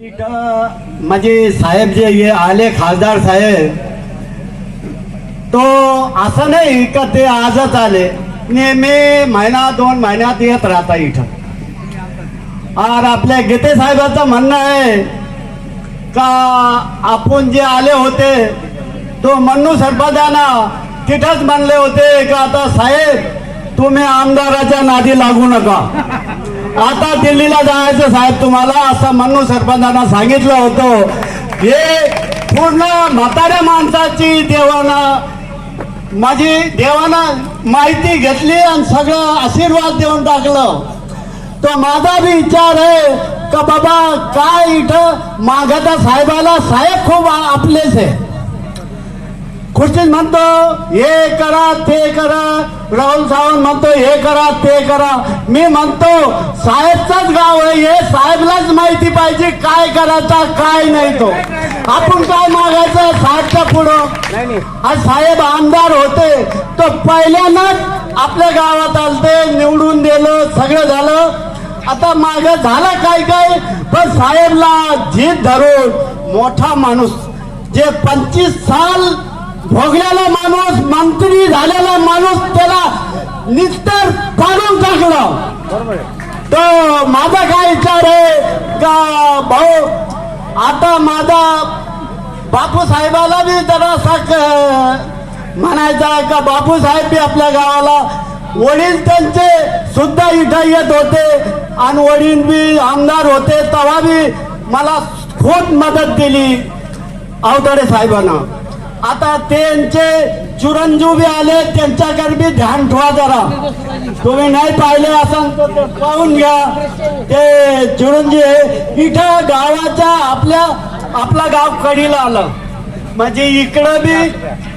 इथं म्हणजे साहेब जे हे आले खासदार साहेब तो असं नाही का ते आजच आले? नेहमी महिना दोन महिन्यात येत राहता इथं. और आपल्या गीते साहेबाचं म्हणणं आहे का आपण जे आले होते तो मन्नू सरपदाना तिथंच म्हणले होते का आता साहेब तुम्ही आमदाराच्या नादी लागू नका. आता दिल्लीला जायचं साहेब तुम्हाला असं मनू सरपंचांना सांगितलं होतं. हे पूर्ण म्हाताऱ्या माणसाची देवाना माझी देवाना माहिती घेतली आणि सगळं आशीर्वाद देऊन टाकलं. तो माझा बी विचार आहे का बाबा काय इथं मागता साहेबाला साहेब खूप आपलेच आहे. खुर्चीत म्हणतो हे करा ते करा राहुल सावंत म्हणतो हे करा ते करा. मी म्हणतो साहेबचाच गाव आहे हे साहेबलाच माहिती पाहिजे काय करायचा काय नाही तो. आपण काय मागायचं साहेबच्या पुढं? आज साहेब आमदार होते तो पहिल्यांदाच आपल्या गावात आलते निवडून दिलं सगळं झालं. आता माग झालं काय काय? पण साहेबला जीत धरून मोठा माणूस जे पंचवीस साल भोगलेला माणूस मंत्री झालेला निस्तर पाडून टाकलं. तो माझा काय विचार आहे? का भाऊ आता माझा बापू साहेबाला बी जरासा म्हणायचा का बापू साहेब बी आपल्या गावाला वडील त्यांचे सुद्धा इथं येत होते आणि वडील बी आमदार होते तेव्हा बी मला खूप मदत दिली अवतडे साहेबांना. आता त्यांचे चुरंजू बी आले त्यांच्याकडे बी ध्यान ठेवा जरा. तुम्ही नाही पाहिले असाल तर ते पाहून घ्या. ते चिरंजीव इथं गावाच्या आपल्या आपला गाव कडीला आलं. म्हणजे इकडं बी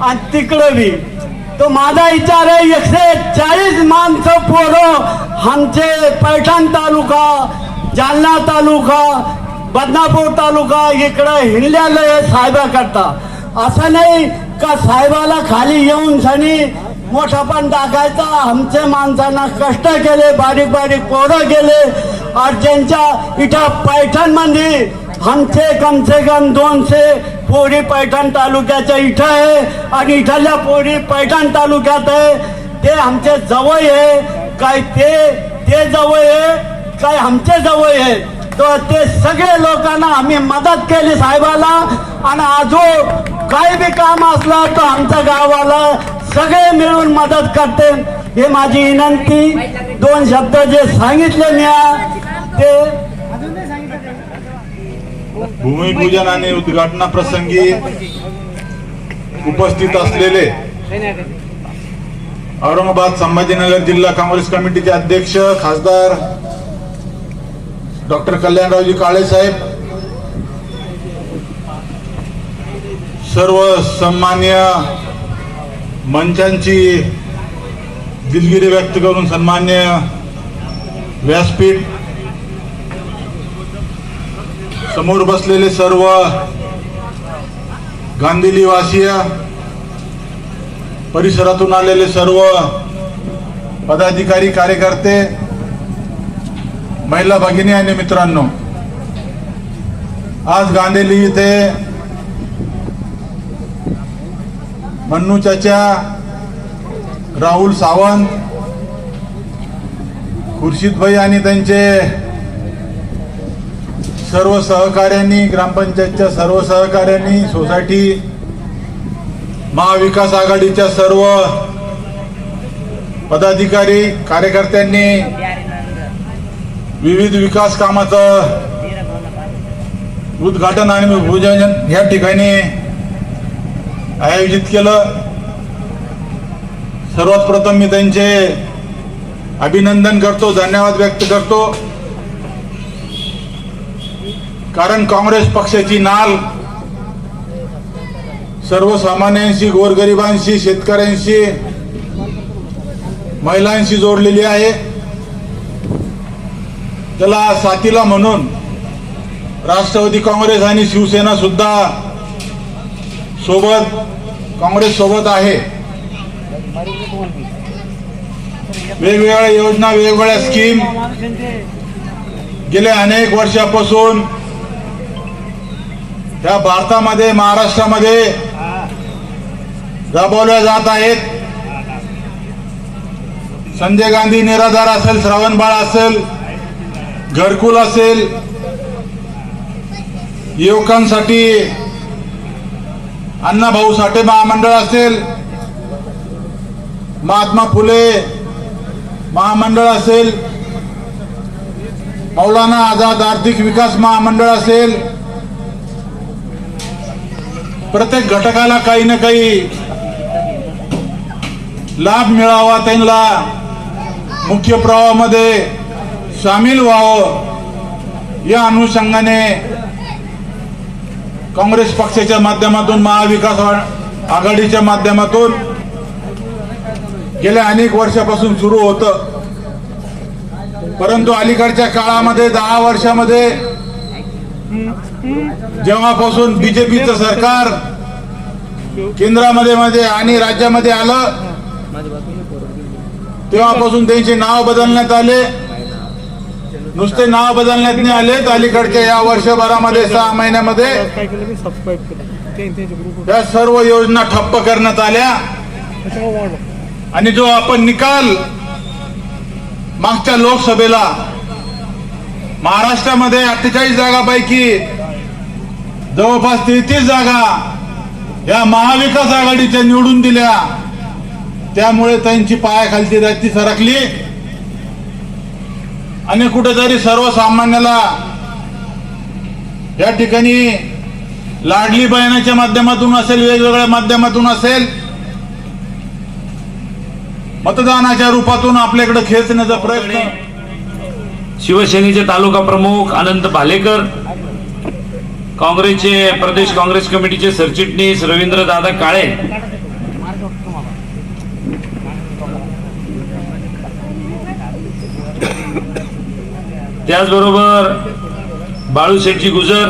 आणि तिकडं बी. तो माझा विचार आहे एकशे चाळीस माणसं पोरं आमचे पैठण तालुका जालना तालुका बदनापूर तालुका इकडं हिंडल्याला हे साहेबा करता असं नाही का साहेबाला खाली येऊन सनी मोठापण टाकायचा? आमच्या माणसांना कष्ट केले बारीक बारीक पोरं गेले. और ज्यांच्या इथं पैठणमध्ये आमचे कमसे कम दोनशे पोरी पैठण तालुक्याच्या इथं आहे आणि इथल्या पोरी पैठण तालुक्यात आहे. ते आमचे जवळ आहे. काय ते ते जवळ आहे काय आमचे जवळ आहे. तर ते सगळे लोकांना आम्ही मदत केली साहेबाला. आणि आजो काय बी काम असलं तर आमच्या गावाला सगळे मिळून मदत करते. हे माझी विनंती. दोन शब्द जे सांगितले मी ते भूमिपूजन आणि उद्घाटनाप्रसंगी उपस्थित असलेले औरंगाबाद संभाजीनगर जिल्हा काँग्रेस कमिटीचे अध्यक्ष खासदार डॉक्टर कल्याणरावजी काळे साहेब सर्व सन्मान्य मंचांची दिलगिरी व्यक्त करून सन्मान्य व्यासपीठ समोर बसलेले सर्व गांधीलीवासीय परिसरातून आलेले सर्व पदाधिकारी कार्यकर्ते महिला भगिनी आणि मित्रांनो आज गांधीली इथे मन्नू चाचा राहुल सावंत खुर्शीद भाई आणि त्यांचे सर्व सहकार्यांनी ग्रामपंचायतच्या सर्व सहकार्यांनी सोसायटी महाविकास आघाडीच्या सर्व पदाधिकारी कार्यकर्त्यांनी विविध विकास कामाचं उद्घाटन आणि भूजन या ठिकाणी आयोजित केलं. सर्वात प्रथम मी त्यांचे अभिनंदन करतो धन्यवाद व्यक्त करतो. कारण काँग्रेस पक्षाची नाल सर्वसामान्यांशी गोरगरिबांशी शेतकऱ्यांशी महिलांशी जोडलेली आहे. त्याला साथीला म्हणून राष्ट्रवादी काँग्रेस आणि शिवसेना सुद्धा सोबत काँग्रेस सोबत आहे. वेगवेगळ्या योजना वेगवेगळ्या स्कीम गेल्या अनेक वर्षापासून ह्या भारतामध्ये महाराष्ट्रामध्ये राबवल्या जात आहेत. संजय गांधी निराधार असेल श्रावणबाळ असेल घरकुल असेल युवकांसाठी अण्णाभाऊ साठे महामंडळ असेल महात्मा फुले महामंडळ असेल मौलाना आझाद आर्थिक विकास महामंडळ असेल प्रत्येक घटकाला काही ना काही लाभ मिळावा त्यांना. मुख्य प्रवाहामध्ये सामील व्हावं या अनुषंगाने काँग्रेस पक्षाच्या माध्यमातून महाविकास आघाडीच्या माध्यमातून गेल्या अनेक वर्षापासून सुरू होतं. परंतु अलीकडच्या काळामध्ये दहा वर्षामध्ये जेव्हापासून बीजेपीचं सरकार केंद्रामध्ये मध्ये आणि राज्यामध्ये आलं तेव्हापासून त्यांचे नाव बदलण्यात आले. नुसते नाव बदलण्यात नाही आलेत अलीकडच्या या वर्षभरामध्ये सहा महिन्यामध्ये या सर्व योजना ठप्प करण्यात आल्या. आणि जो आपण निकाल मागच्या लोकसभेला महाराष्ट्रामध्ये अठ्ठेचाळीस जागापैकी जवळपास तेहतीस जागा या महाविकास आघाडीच्या निवडून दिल्या. त्यामुळे त्यांची पायाखालची जाती सरकली. आणि कुठेतरी सर्वसामान्याला या ठिकाणी लाडली बहिणाच्या माध्यमातून असेल वेगवेगळ्या माध्यमातून असेल मतदानाच्या रूपातून आपल्याकडे खेचण्याचा प्रयत्न. शिवसेनेचे तालुका प्रमुख अनंत भालेकर काँग्रेसचे प्रदेश काँग्रेस कमिटीचे सरचिटणीस रवींद्र दादा काळे त्याचबरोबर बाळूशेठजी गुजर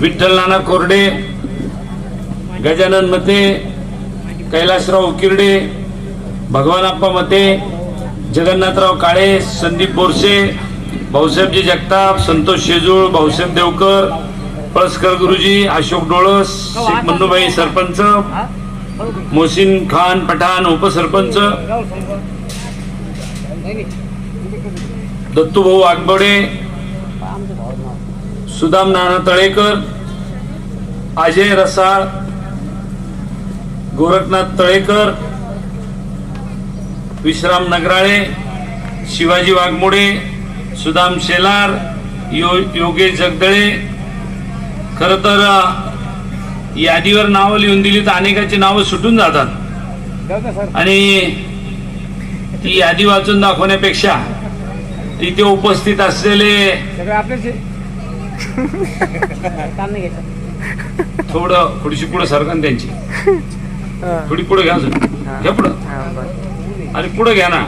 विठ्ठल नाना कोरडे गजानन मते कैलासराव उकिरडे भगवानप्पा मते जगन्नाथराव काळे संदीप बोरसे भाऊसाहेबजी जगताप संतोष शेजूळ भाऊसाहेब देवकर पळसकर गुरुजी अशोक डोळस शेख मन्नूभाई सरपंच मोहसिन खान पठाण उपसरपंच. दत्तूभाऊ आगबडे सुदाम नाना तळेकर अजय रसाळ गोरखनाथ तळेकर विश्राम नगराळे शिवाजी वाघमोडे सुदाम शेलार यो योगेश जगदळे. खर तर यादीवर नावं लिहून दिली तर अनेकाची नावं सुटून जातात. आणि ती यादी वाचून दाखवण्यापेक्षा तिथे उपस्थित असलेले थोडं थोडीशी पुढे सरकन त्यांची. थोडी पुढे घ्या. घ्या पुढं. आणि पुढे घ्या ना.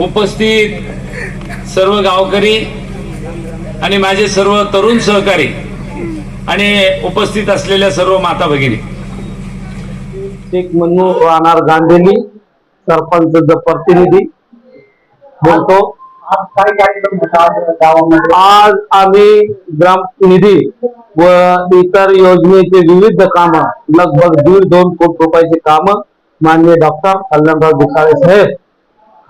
उपस्थित सर्व गावकरी आणि माझे सर्व तरुण सहकारी आणि उपस्थित असलेल्या सर्व माता भगिनी. शेख मन्नू राहणार गांधेली सरपंच प्रतिनिधी बोलतो. आज आम्ही ग्राम निधी व इतर योजनेचे विविध काम लगभग दीड दोन कोटी रुपयाचे काम माननीय डॉक्टर कल्याणराव दुकाळे साहेब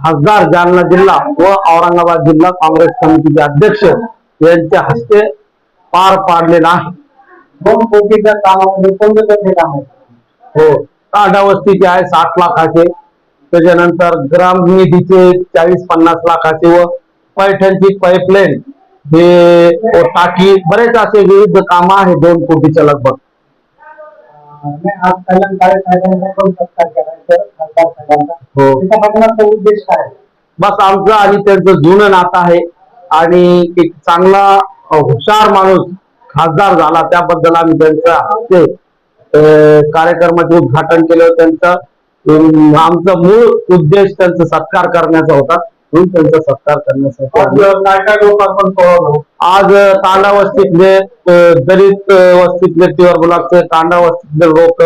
खासदार जालना जिल्हा व औरंगाबाद जिल्हा काँग्रेस समितीचे अध्यक्ष यांच्या हस्ते पार पाडलेला आहे. दोन कोटीच्या कामामध्ये कोणते कोणते काम? आहे हो काढा वस्तीचे आहे साठ लाखाचे. त्याच्यानंतर ग्राम निधीचे चाळीस पन्नास लाखाचे व पैठणची पाईपलाईन हे टाकी बरेच असे विविध काम आहे दोन कोटीच्या लगभग. हो. बस आमचं आणि त्यांचं जुनं नातं आहे आणि एक चांगला हुशार माणूस खासदार झाला. त्याबद्दल आम्ही त्यांच्या हस्ते कार्यक्रमाचे उद्घाटन केलं. त्यांचं आमचा मूळ उद्देश त्यांचा सत्कार करण्याचा होता. म्हणून त्यांचा सत्कार करण्यासाठी आज तांडा वस्तीतले दलित वस्तीतले प्युअर ब्लॉकचे तांडा वस्तीतले लोक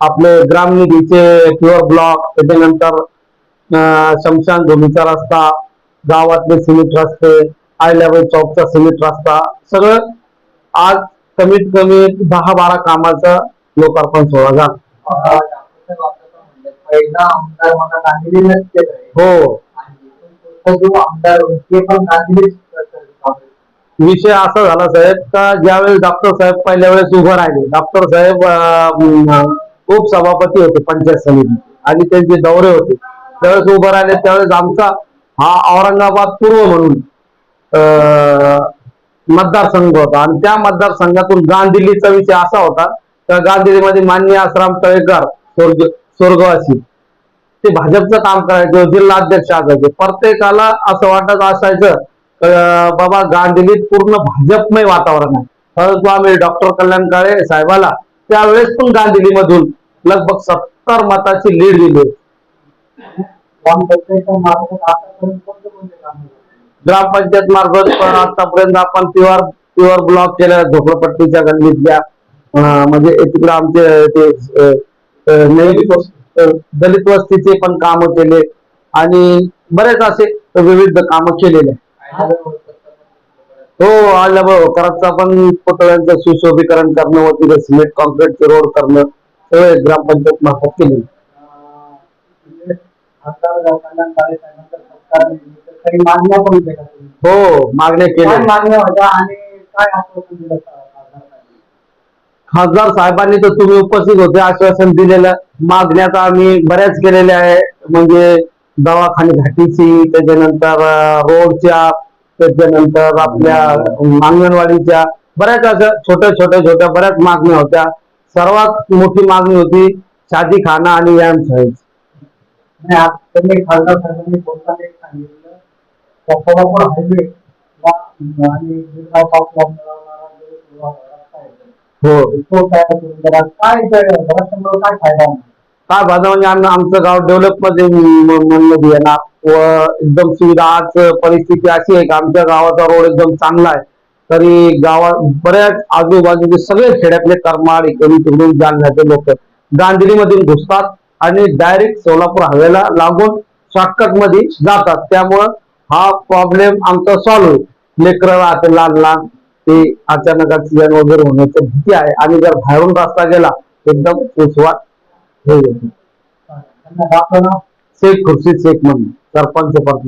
आपले ग्राम निधीचे प्युअर ब्लॉक त्याच्यानंतर शमशान भूमीचा रस्ता गावातले सिमेंट रस्ते हाय लेवल चौकचा सिमेंट रस्ता सगळं आज कमीत कमी दहा बारा कामाचं लोकार्पण सोहळा झाला. पहिला आमदार मला गांधीजीनेच केलंय हो. आणि जो आमदार ते पण गांधीजीच करतात. विषय असा झाला साहेब का ज्यावेळेस डॉक्टर साहेब पहिल्या वेळेस उभं राहिले. डॉक्टर साहेब उपसभापती होते पंचायत समिती. आणि त्यांचे दौरे होते. त्यावेळेस उभं राहिले त्यावेळेस आमचा हा औरंगाबाद पूर्व म्हणून मतदारसंघ होता. आणि त्या मतदारसंघातून गांधीलीचा विषय असा होता. का गांधीलीमध्ये मान्य आश्राम तळेकर स्वर्ग स्वर्गवासी. ते भाजपचं काम करायचे जिल्हाध्यक्ष असायचे. प्रत्येकाला असं वाटत असायचं बाबा गांधीलीत पूर्ण भाजपमय वातावरण आहे. परंतु आम्ही डॉक्टर कल्याण काळे साहेबाला त्यावेळेस पण गांधीलीमधून लगभग सत्तर मताची लीड दिली. आतापर्यंत ग्रामपंचायत मार्फत पण आतापर्यंत आपण प्युअर प्युअर ब्लॉक केल्या झोपडपट्टीच्या गल्लीतल्या म्हणजे तिकडे आमचे ते अं, नेहमी दलित वस्तीचे पण काम केले आणि बरेच असे विविध काम केलेले. हो आल्याबरोबर कराडचा पण पुतळ्यांचं सुशोभीकरण करणं व तिथे सिमेंट कॉन्क्रीटचे रोड करणं सगळे ग्रामपंचायत मार्फत केले हो मागण्या केल्या. मागण्या होत्या आणि काय आश्वासन दिलं खासदार साहेबांनी? खासदार साहेबांनी तर तुम्ही उपस्थित होते आश्वासन दिलेलं. मागण्या तर आम्ही बऱ्याच केलेल्या आहे. म्हणजे दवाखाने घाटीची त्याच्यानंतर रोडच्या त्याच्यानंतर आपल्या अंगणवाडीच्या बऱ्याच अशा छोट्या छोट्या छोट्या बऱ्याच मागण्या होत्या. सर्वात मोठी मागणी होती शादी खाना आणि व्यायाम शाळेची. आणि खासदार साहेबांनी बोलताना एक सांगितलं. हायवे आणि गिरगाव पासला मिळवणारा जो रस्ता आहे हो. तो काय काय फायदा होणार? काय भाषा म्हणजे आम- आमचं गाव डेव्हलपमध्ये येणार व एकदम सुविधा आज परिस्थिती अशी आहे की आमच्या गावाचा रोड एकदम चांगला आहे. तरी गावात बऱ्याच आजूबाजूचे सगळे खेड्यातले करमाड इकडून तिकडून जालन्याचे लोक गांधीमधून घुसतात आणि डायरेक्ट सोलापूर हवेला लागून शॉर्टकटमध्ये जातात. त्यामुळं हा प्रॉब्लेम आमचा सॉल्व्ह होईल. लेकरं राहते लहान लहान ते अचानक ऍक्सिडेंट वगैरे होण्याची भीती आहे. आणि जर बाहेरून रस्ता गेला एकदम सुसवाट हे होते? शेख खुर्शीद शेख म्हणून सरपंच पद